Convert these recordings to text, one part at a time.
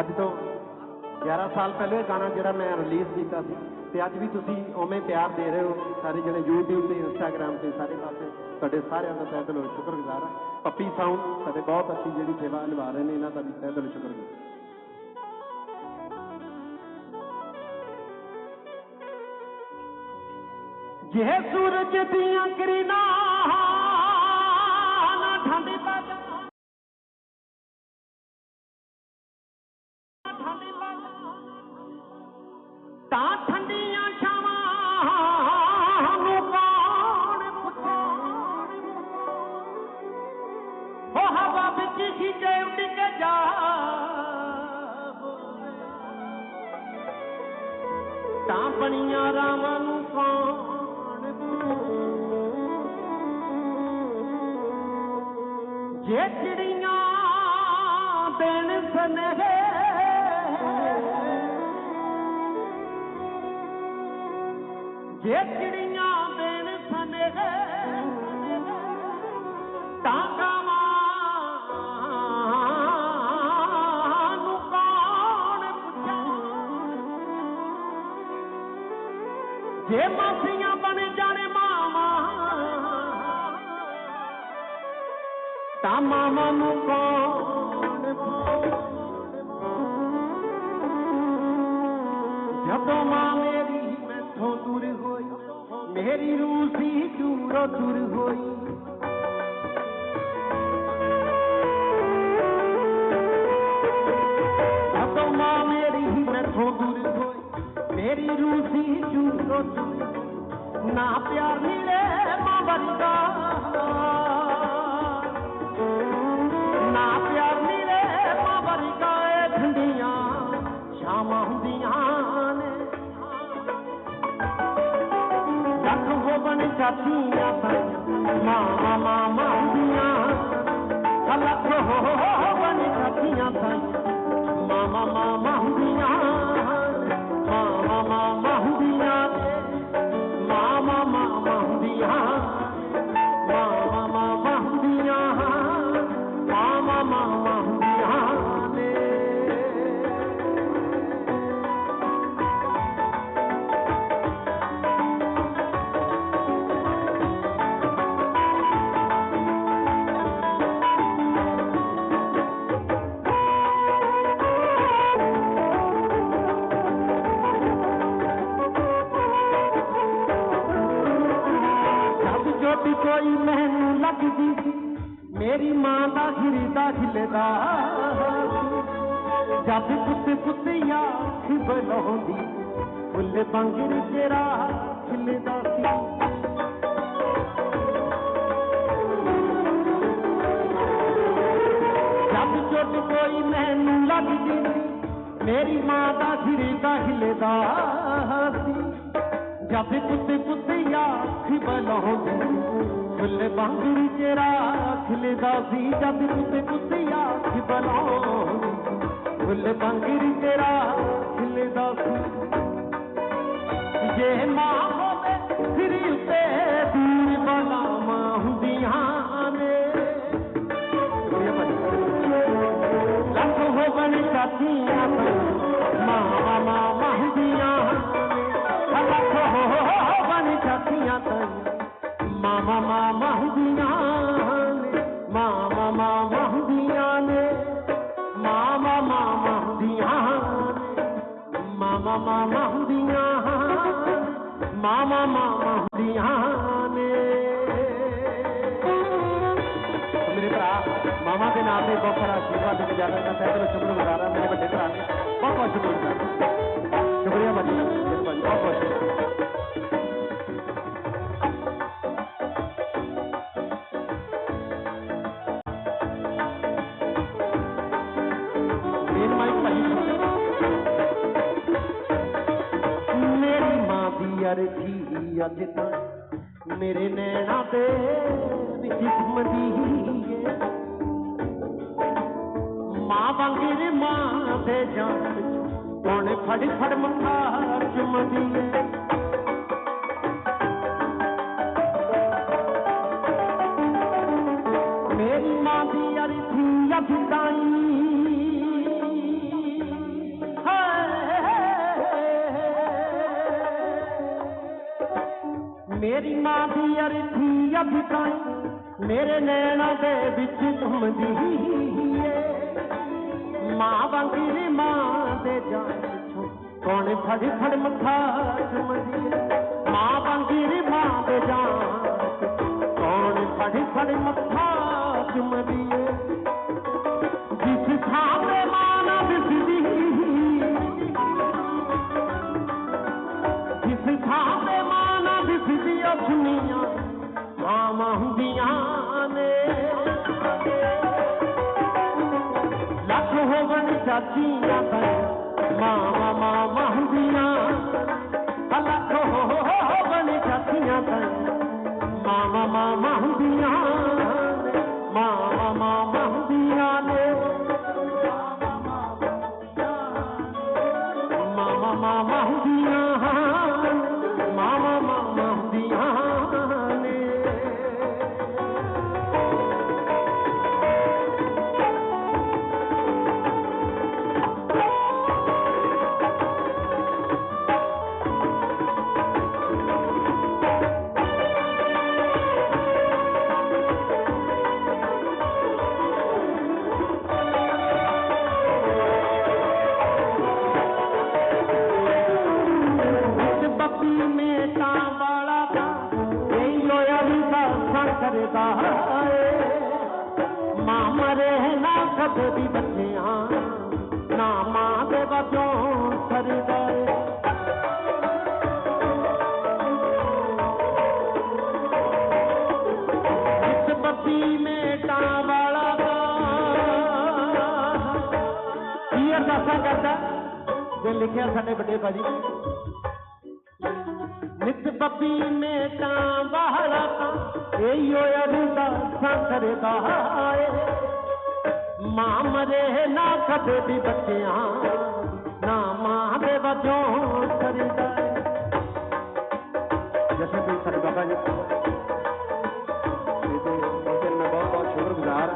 ਅੱਜ ਤੋਂ 11 ਸਾਲ ਪਹਿਲੇ ਇਹ ਗਾਣਾ ਜਿਹੜਾ ਮੈਂ ਰਿਲੀਜ਼ ਕੀਤਾ ਸੀ ਤੇ ਅੱਜ ਵੀ ਤੁਸੀਂ ਉਵੇਂ ਪਿਆਰ ਦੇ ਰਹੇ ਹੋ ਸਾਰੇ ਜਿਹੜੇ YouTube ਤੇ Instagram ਤੇ ਸਾਰੇ ਪਾਸੇ ਤੁਹਾਡੇ ਸਾਰਿਆਂ ਦਾ ਤਹਿ ਦਿਲੋਂ ਸ਼ੁਕਰਗੁਜ਼ਾਰ ਹਾਂ ਪੱਪੀ ਸਾਊਂਡ ਸਾਡੇ ਬਹੁਤ ਅੱਛੀ ਜਿਹੜੀ ਸੇਵਾ ਨਿਭਾ ਰਹੇ ਨੇ ਇਹਨਾਂ ਦਾ ਵੀ ਤਹਿ ਦਿਲੋਂ ਸ਼ੁਕਰਗੁਜ਼ਾਰ ਜੇ ਸੂਰਜ ਦੀਆਂ ਕਿਰਨਾਂ ਨਾ ਬਣੀਆਂ ਰਾਵਾਂ ਨੂੰ ਕੌਣ ਜੇ ਚਿੜੀਆਂ ਦੇਣ ਸਨੇਹੇ ਜੇ ਚਿੜੀਆਂ ਦੇਣ ਸਨੇਹੇ ਜੇ ਮਾਸੀਆਂ ਬਣ ਜਾਣੇ ਮਾਵਾਂ ਤਾਂ ਮਾਵਾਂ ਨੂੰ ਕੌਣ ਜਦੋਂ ਮਾਂ ਮੇਰੀ ਮੈਥੋਂ ਦੂਰ ਹੋਈ ਮੇਰੀ ਰੂਹ ਸੀ ਦੂਰੋਂ ਦੂਰ ਹੋਈ ना प्यार मिले मावरी ना प्यार मिले मावरी का ठंडियाँ शाम होंदियाँ हो बन जातियाँ मामा मामा होंदियाँ। लख हो कभी कोई मैनू लगती। मेरी माँ का हिरदा हिलदा। जब पुत कुतिया बनाऊँगी फुल बंगर तेरा खिलदा जब चुट कोई मैनू लगती, मेरी माँ का हिरदा हिलदा सी। जब पुत पुत आख बनोगे फुल बांगड़ी के राख ले दासी, जब पुत पुत आख बनोगे फुल बांगड़ी के राख ले दासी। ये माँ होवे फिर उसे दूर बना माँ दिहाने लख होवन साथिया मामा मामा मामा मामा मामा के नाम से बहुत सारा आशीर्वाद देने जाता है। मैं चलो शुक्र गुजारा मेरे बड़े भरा ने बहुत बहुत शुक्र गुजारा अदिता मेरे नैना पे किस्मत माँ वांगर माँ ते जान फड़ फड़ मथा चुमदी मेरी माँ दी अरिथी अभिदाई ਮੇਰੀ ਮਾਂ ਦੀ ਅਰਥੀ ਅਭੀ ਮੇਰੇ ਨੈਣਾ ਦੇ ਵਿੱਚ ਘੁੰਮਦੀ ਏ। ਮਾਂ ਵਾਂਗੀ ਮਾਂ ਦੇ ਜਾਨ ਪਿੱਛੋਂ ਕੌਣ ਫੜ ਫੜ ਮੱਥਾ ਚੁੰਮਦੀ ਮਾਂ ਵਾਂਗੀ ਮਾਂ ਦੇ ਜਾਨ होवन जातिया बन मामा मामा हंदिया। अलग होवन जातिया बन मामा मामा हंदिया। मामा मागे भी बच्चियाँ ना मागे बजों सर गए। इस बत्ती करता, जो लिखिया साढ़े बड़े भाजी। नित बपी में टावाला का यो अरदा सा करदा माँ मरे ना कदे भी बचिया। ना माँ बे बजो जैसे भी सर बाबा जी बहुत बहुत शुक्रगुजार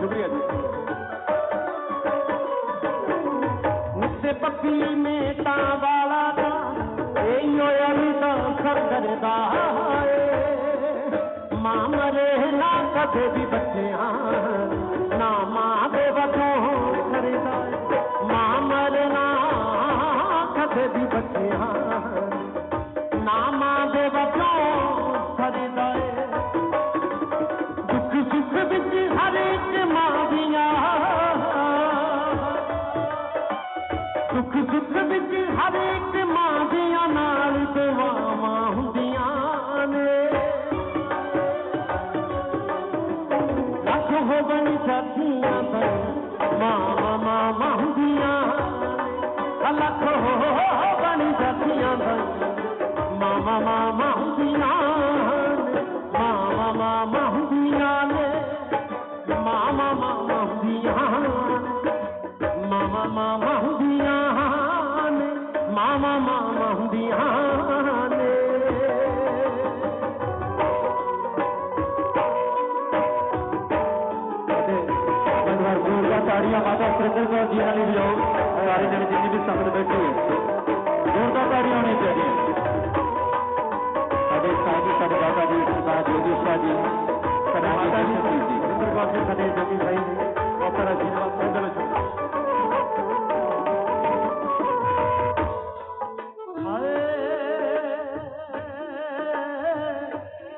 शुक्रिया जी। वाला ना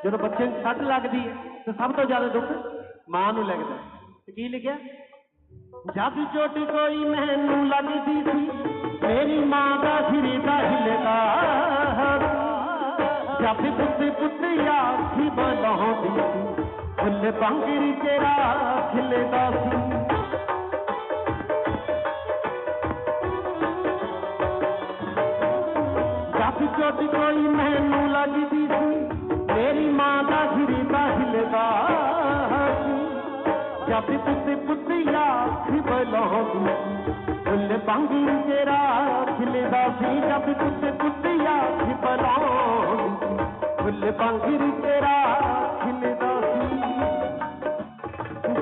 ਜਦੋਂ ਬੱਚੇ ਨੂੰ ਸੱਟ ਲੱਗਦੀ ਹੈ ਤੇ ਸਭ ਤੋਂ ਜ਼ਿਆਦਾ ਦੁੱਖ ਮਾਂ ਨੂੰ ਲੱਗਦਾ ਹੈ। ਤੇ ਕੀ ਲਿਖਿਆ ਜਦ ਚੋਟ ਕੋਈ ਮੈਨੂੰ ਲੱਗਦੀ ਸੀ ਮੇਰੀ ਮਾਂ ਦਾ ਸਿਰ ਦਾ ਹਿੱਲਦਾ ਜਦ ਪੁੱਤ ਪੁੱਤ ਆਖੀ ਬਲਾਉਂਦੀ ਸੀ फुल पंगरी तेरा खिलदा सी दस चोट कोई मैनू लगदी सी तेरी माँ का खिलदा खिलदा जब पुत पुतिया खिबलोगी फुल पंगरी तेरा खिले सी जब पुत पुतिया खिबलोगी फुल पंगरी तेरा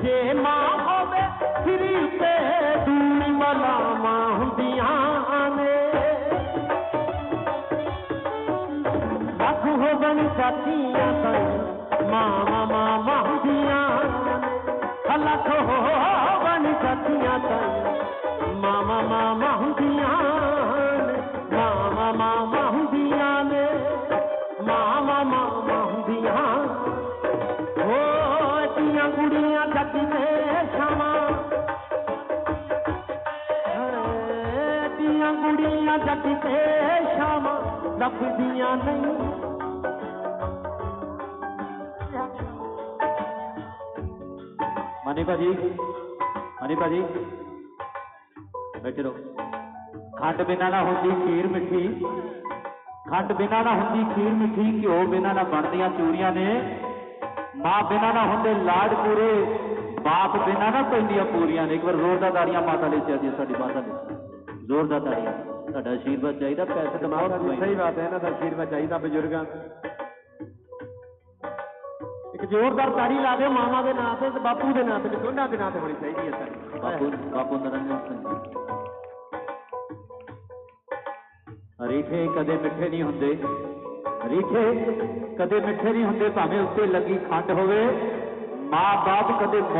ਜੇ ਮਾਂ ਜੱਟ ਤੇ ਸ਼ਾਮਾਂ ਲੱਭਦੀਆਂ ਨਹੀਂ ਮਾਨੀ ਭਾਜੀ ਮਾਨੀ ਭਾਜੀ ਬੈਠੇ ਰਹੋ ਖੰਡ ਬਿਨਾਂ ਨਾ ਹੁੰਦੀ ਖੀਰ ਮਿੱਠੀ ਖੰਡ ਬਿਨਾਂ ਨਾ ਹੁੰਦੀ ਖੀਰ ਮਿੱਠੀ ਘਿਓ ਬਿਨਾਂ ਨਾ ਬਣਦੀਆਂ ਚੂਰੀਆਂ ਨੇ ਮਾਂ ਬਿਨਾਂ ਨਾ ਹੁੰਦੇ ਲਾਡ ਪੂਰੇ ਬਾਪ ਬਿਨਾਂ ਨਾ ਪੈਂਦੀਆਂ ਪੂਰੀਆਂ ਨੇ ਇੱਕ ਵਾਰ ਜ਼ੋਰਦਾਰ ਤਾੜੀਆਂ ਮਾਤਾ ਲਈ ਚਾਹੀਦੀ ਸਾਡੀ ਮਾਤਾ ਲਈ ਜ਼ੋਰਦਾਰ ਤਾੜੀਆਂ ਤੁਹਾਡਾ ਆਸ਼ੀਰਵਾਦ ਚਾਹੀਦਾ ਪੈਸੇ ਤਾਂ ਬਹੁਤ ਬਹੁਤ ਸਹੀ ਬਾਤ ਹੈ ਇਹਨਾਂ ਦਾ ਆਸ਼ੀਰਵਾਦ ਚਾਹੀਦਾ ਬਜ਼ੁਰਗਾਂ ਦਾ। ਇੱਕ ਜ਼ੋਰਦਾਰ ਤਾੜੀ ਲਾ ਦਿਓ ਮਾਮਾ ਦੇ ਨਾਂ ਤੇ ਤੇ ਬਾਪੂ ਦੇ ਨਾਂ ਤੇ ਤੇ ਦੋਨਾਂ ਦੇ ਨਾਂ ਤੇ ਹੋਣੀ ਚਾਹੀਦੀ ਹੈ ਤਾੜੀ ਬਾਪੂ ਬਾਪੂ ਨਰਿੰਦਰ ਸਿੰਘ ਰੀਠੇ ਕਦੇ ਮਿੱਠੇ ਨਹੀਂ ਹੁੰਦੇ ਰੀਠੇ ਕਦੇ ਮਿੱਠੇ ਨਹੀਂ ਹੁੰਦੇ ਭਾਵੇਂ ਉੱਤੇ ਲੱਗੀ ਖੰਡ ਹੋਵੇ ਮਾਂ ਬਾਪ ਕਦੇ